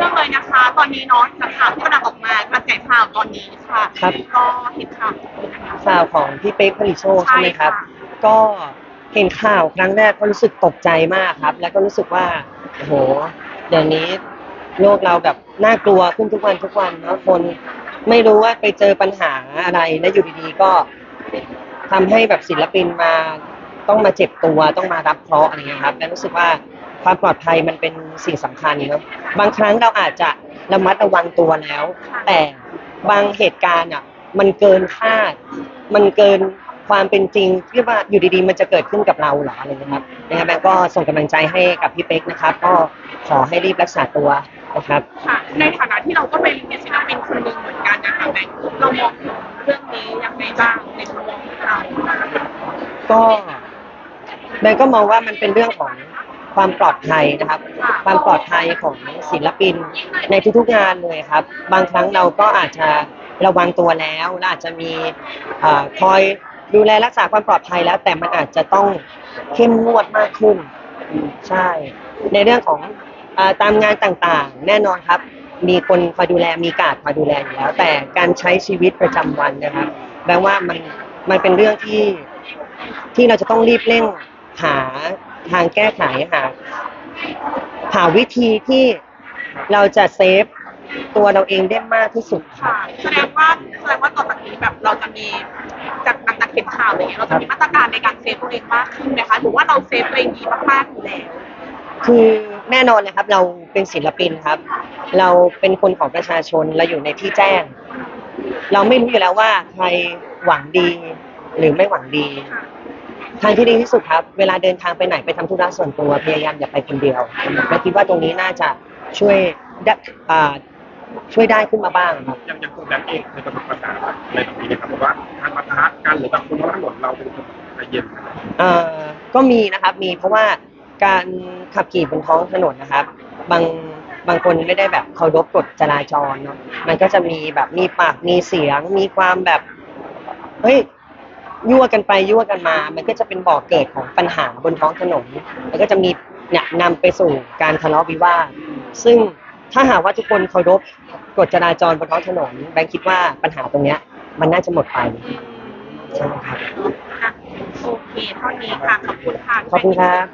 รื่องเลยนะคะ ตอนนี้เนาะจากข่าวที่กำลังออกมากระแสข่าวตอนนี้ค่ะครับ ก็เห็นข่าวนะคะ ข่าวของพี่เป๊กผลิตโชคใช่ใช่ไหมครับ ค่ะ ก็เห็นข่าวครั้งแรกก็รู้สึกตกใจมากครับ แล้วก็รู้สึกว่าโอ้โหเดี๋ยวนี้โลกเราแบบน่ากลัวขึ้นทุกวันทุกวันเนาะคนไม่รู้ว่าไปเจอปัญหาอะไรแล้วอยู่ดีๆก็ทำให้แบบศิลปินมาต้องมาเจ็บตัวต้องมารับเคราะห์อะไรเงี้ยครับแล้วรู้สึกว่า ความปลอดภัยมันเป็นสิ่งสำคัญเนาะบางครั้งเราอาจจะระมัดระวังตัวแล้ว แต่บางเหตุการณ์อะมันเกินคาด มันเกินความเป็นจริงที่ว่าอยู่ดีๆ มันจะเกิดขึ้นกับเราเหรออะไรนะครับนะครับแบงก์ก็ส่งกำลังใจให้กับพี่เป๊กนะครับ ก็ขอให้รีบรักษาตัวนะครับ ค่ะ ในฐานะที่เราก็เป็นศิลปินคนหนึ่งเหมือนกันนะคะแบงค์เรามองถึงเรื่องนี้ยังไงบ้างในมุมมองของเราก็แบงก์ก็มองว่ามันเป็นเรื่องของ ความปลอดภัยนะครับ ความปลอดภัยของศิลปินในทุกๆงานเลยครับ บางครั้งเราก็อาจจะระวังตัวแล้วและอาจจะมีเอ่อคอยดูแลรักษาความปลอดภัยแล้ว แต่มันอาจจะต้องเข้มงวดมากขึ้นใช่ ในเรื่องของเออตามงานต่างๆ แน่นอนครับ มีคนคอยดูแลมีการดคอยดูแลอยู่แล้ว แต่การใช้ชีวิตประจำวันนะครับแปลว่ามันมันเป็นเรื่องที่ ที่เราจะต้องรีบเร่งหา ทางแก้ไขหาหาวิธีที่เราจะเซฟตัวเราเองได้มากที่สุดครัค่ะบแสดงว่าแสดงว่าต่อจากนี้แบบเราจะมีจากนักนักเขียนข่าวอะไรเงี้ยเราจะมีมาตรการในการเซฟตัวเองมากขึ้นไหมคะหรือว่าเราเซฟตัวเองดีมากๆอยู่แล้วคือแน่นอนเลยครับ เราเป็นศิลปินครับ เราเป็นคนของประชาชนเราอยู่ในที่แจ้ง เราไม่รู้อยู่แล้วว่าใครหวังดีหรือไม่หวังดี ทางที่ดีที่สุดครับ เวลาเดินทางไปไหนไปทำธุระส่วนตัวพยายามอย่าไปคนเดียวและคิดว่าตรงนี้น่าจะช่วยได้อ่าช่วยได้ขึ้นมาบ้างครับยังยังตัวแบงค์เองในประสบปัญหาอะไรแบบนี้นะครับเพราะว่าการปะทะกันหรือแบบคนท้องถนนเราเป็นคนใจเย็นนะครับเอ่อก็มีนะครับมีเพราะว่าการขับขี่บนท้องถนนนะครับ บางบางคนไม่ได้แบบเคารพกฎจราจรเนาะมันก็จะมีแบบมีปากมีเสียงมีความแบบเฮ้ย ยั่วกันไปยั่วกันมา มันก็จะเป็นบ่อกเกิดของปัญหาบนท้องถนนแล้วก็จะมีเนี่ยนำไปสู่การทะเลาะวิวาทซึ่งถ้าหากว่าทุกคนเคารพกฎจราจรบนท้องถนนแบงค์คิดว่าปัญหาตรงเนี้ย มันน่าจะหมดไปใช่ไหมครับอะโอเคเท่านี้ค่ะ ขอบคุณค่ะ ขอบคุณครับ